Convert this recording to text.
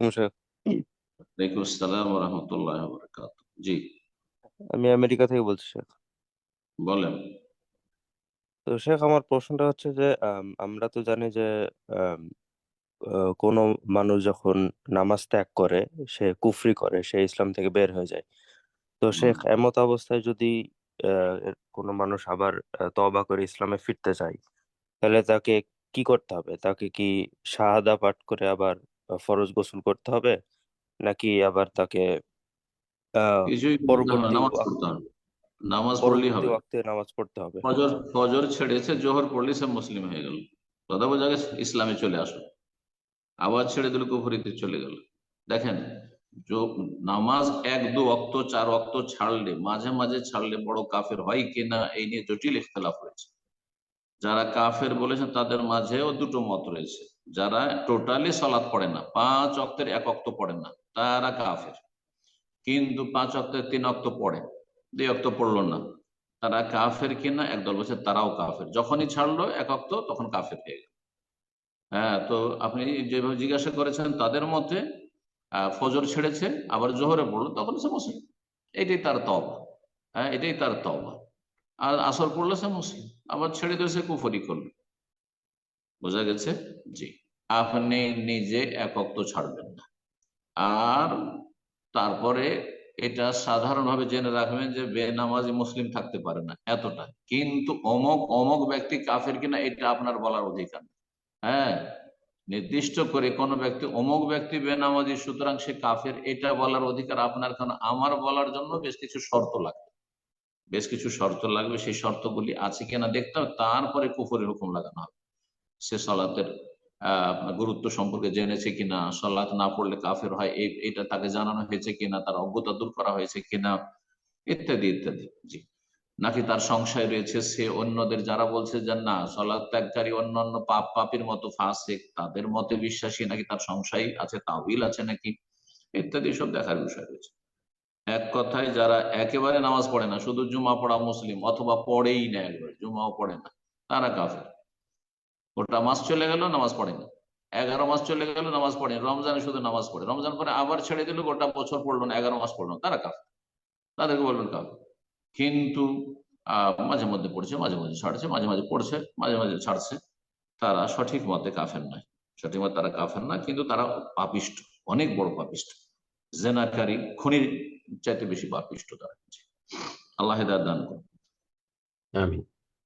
হুম, শেখ ওয়ালাইকুম আসসালাম রহমতুল্লাহ বরকাত জি। আমি আমেরিকা থেকে বলছি শেখ। বলেন। তো শেখ আমার প্রশ্নটা হচ্ছে যে আম, আমরা তো জানি যে কোনো মানুষ যখন নামাজ ত্যাগ করে সে কুফরি করে সে ইসলাম থেকে বের হয়ে যায়। তো শেখ এমত অবস্থায় যদি কোনো মানুষ আবার তওবা করে ইসলামে ফিরতে চায় তাহলে তাকে কি করতে হবে? তাকে কি শাহাদা পাঠ করে আবার ফরজ গোসল করতে হবে নাকি আবার তাকে কিছুই না, পরবর্তী নামাজ পড়তে হবে নামাজ পড়লেই হবে। ওয়াক্তে নামাজ পড়তে হবে। ফজর ফজর ছেড়েছে জোহর পড়লে সে মুসলিম হয়ে গেল। কথা বোঝা গেছে? ইসলামে চলে আসো। আবার ছেড়ে দিল কুফরিতে চলে গেল। দেখেন নামাজ এক দু অক্ত চার অক্ত ছাড়লে মাঝে মাঝে ছাড়লে বড় কাফের হয় কিনা এই নিয়ে জটিল ইখতলাফ রয়েছে। যারা কাফের বলেছেন তাদের মাঝেও দুটো মত রয়েছে। যারা টোটালি সলাৎ পড়ে না, পাঁচ অক্তের এক অক্ত পড়ে না, তারা কাফের। কিন্তু পাঁচ অক্তের তিন অক্ত পড়ে, দুই অক্ত পড়ল না। তারা কাফের কিনা, একদল বলছে তারাও কাফের। যখনই ছাড়লো এক অক্ত, তখন কাফের হয়ে গেল। হ্যাঁ তো আপনি যেভাবে জিজ্ঞাসা করেছেন, তাদের মতে ফজর ছেড়েছে, আবার জোহরে পড়ল, তখন সে মুসলিম। এটাই তার তবা হ্যাঁ এটাই তার তবা আর আসর পড়ল সে মুসলিম, আবার ছেড়ে দিয়ে সে কুফরি করল। বোঝা গেছে? জি। আপনি নিজে এক অক্ত ছাড়বেন না। আর তারপরে এটা সাধারণভাবে জেনে রাখবেন যে বেনামাজি মুসলিম থাকতে পারে না এতটা। কিন্তু অমক অমক ব্যক্তি কাফের কিনা এটা আপনার বলার অধিকার হ্যাঁ? নির্দিষ্ট করে কোন ব্যক্তি, অমুক ব্যক্তি বেনামাজি, সুতরাং সে কাফের, এটা বলার অধিকার আপনার, কারণ আমার বলার জন্য বেশ কিছু শর্ত লাগবে। বেশ কিছু শর্ত লাগবে। সেই শর্তগুলি আছে কিনা দেখতে হবে। তারপরে কুফরের হুকুম লাগানো হবে। সে সলাতের গুরুত্ব সম্পর্কে জেনেছে কিনা সলাৎ না পড়লে কাফের হয় এটা তাকে জানানো হয়েছে কিনা, তার অজ্ঞতা দূর করা হয়েছে কিনা, ইত্যাদি ইত্যাদি। জি। নাকি তার সংশয় রয়েছে, সে অন্যদের যারা বলছে যে না সলাৎ ত্যাগকারী অন্যান্য পাপ পাপির মতো ফাসেক, তাদের মতে বিশ্বাসী, নাকি তার সংশয় আছে তাবিল আছে নাকি, ইত্যাদি সব দেখার বিষয় রয়েছে। এক কথায় যারা একেবারে নামাজ পড়ে না, শুধু জুমা পড়া মুসলিম, অথবা পড়েই না একবার, জুমাও পড়ে না, তারা কাফের। ওটা মাস চলে গেল, নামাজ পড়ে না এগারো মাস চলে গেল, নামাজ পড়ে না। রমজানে শুধু নামাজ পড়ে। রমজান পরে আবার ছেড়ে দিল, গোটা বছর পড়ল না, এগারো মাস পড়ল তারা কাফের। তাদেরকে বলবেন কাফের। কিন্তু মাঝে মধ্যে পড়ছে, মাঝে মাঝে ছাড়ছে, মাঝে মাঝে পড়ছে, মাঝে মাঝে ছাড়ছে। তারা সঠিক মতে কাফের নয়। সঠিক মতে তারা কাফের না, কিন্তু তারা পাপিষ্ট, অনেক বড় পাপিষ্ট। জেনাকারী, খুনির চাইতে বেশি পাপিষ্ট তারা। আল্লাহ দান করুন। আমিন।